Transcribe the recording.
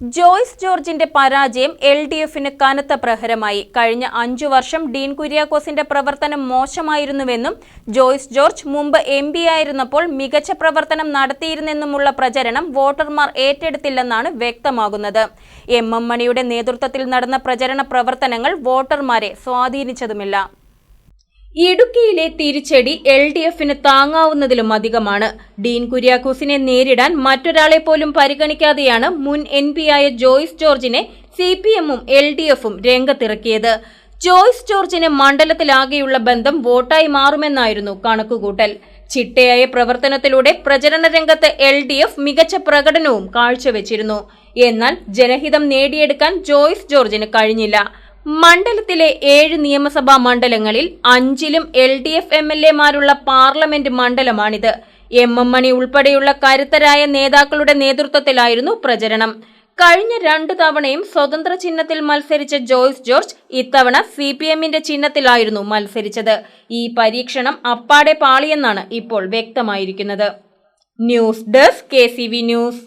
ജോയ്സ് ജോർജിന്റെ പരാജയം L D എഫിന് കനത്ത പ്രഹരമായി. കഴിഞ്ഞ അഞ്ചു വർഷം ഡീൻ കുര്യാക്കോസിന്റെ പ്രവർത്തനം മോശമായിരുന്നുവെന്നും ജോയ്സ് ജോർജ് മുമ്പ് എം പി ആയിരുന്നപ്പോൾ മികച്ച പ്രവർത്തനം നടത്തിയിരുന്നെന്നുമുള്ള പ്രചരണം വോട്ടർമാർ ഏറ്റെടുത്തില്ലെന്നാണ് വ്യക്തമാകുന്നത്. എം എം മണിയുടെ നേതൃത്വത്തിൽ നടന്ന പ്രചരണ പ്രവർത്തനങ്ങൾ വോട്ടർമാരെ സ്വാധീനിച്ചതുമില്ല. ഇടുക്കിയിലെ തിരിച്ചടി എൽ ഡി എഫിന് താങ്ങാവുന്നതിലും അധികമാണ്. ഡീൻ കുര്യാക്കോസിനെ നേരിടാൻ മറ്റൊരാളെ പോലും പരിഗണിക്കാതെയാണ് മുൻ എൻ ആയ ജോയ്സ് ജോർജിനെ സി പി എമ്മും എൽ ഡി എഫും രംഗത്തിറക്കിയത്. ജോയ്സ് ജോർജിന് മണ്ഡലത്തിലാകെയുള്ള ബന്ധം വോട്ടായി മാറുമെന്നായിരുന്നു കണക്കുകൂട്ടൽ. ചിട്ടയായ പ്രവർത്തനത്തിലൂടെ പ്രചരണ രംഗത്ത് എൽ ഡി എഫ് മികച്ച പ്രകടനവും കാഴ്ചവെച്ചിരുന്നു. എന്നാൽ ജനഹിതം നേടിയെടുക്കാൻ ജോയ്സ് ജോർജിന് കഴിഞ്ഞില്ല. മണ്ഡലത്തിലെ ഏഴ് നിയമസഭാ മണ്ഡലങ്ങളിൽ അഞ്ചിലും L D F M L എമാരുള്ള പാർലമെന്റ് മണ്ഡലമാണിത്. എം എം മണി ഉൾപ്പെടെയുള്ള കരുത്തരായ നേതാക്കളുടെ നേതൃത്വത്തിലായിരുന്നു പ്രചരണം. കഴിഞ്ഞ രണ്ടു തവണയും സ്വതന്ത്ര ചിഹ്നത്തിൽ മത്സരിച്ച ജോയ്സ് ജോർജ് ഇത്തവണ സി പി എമ്മിന്റെ ചിഹ്നത്തിലായിരുന്നു മത്സരിച്ചത്. ഈ പരീക്ഷണം അപ്പാടെ പാളിയെന്നാണ് ഇപ്പോൾ വ്യക്തമായിരിക്കുന്നത്. News desk K news.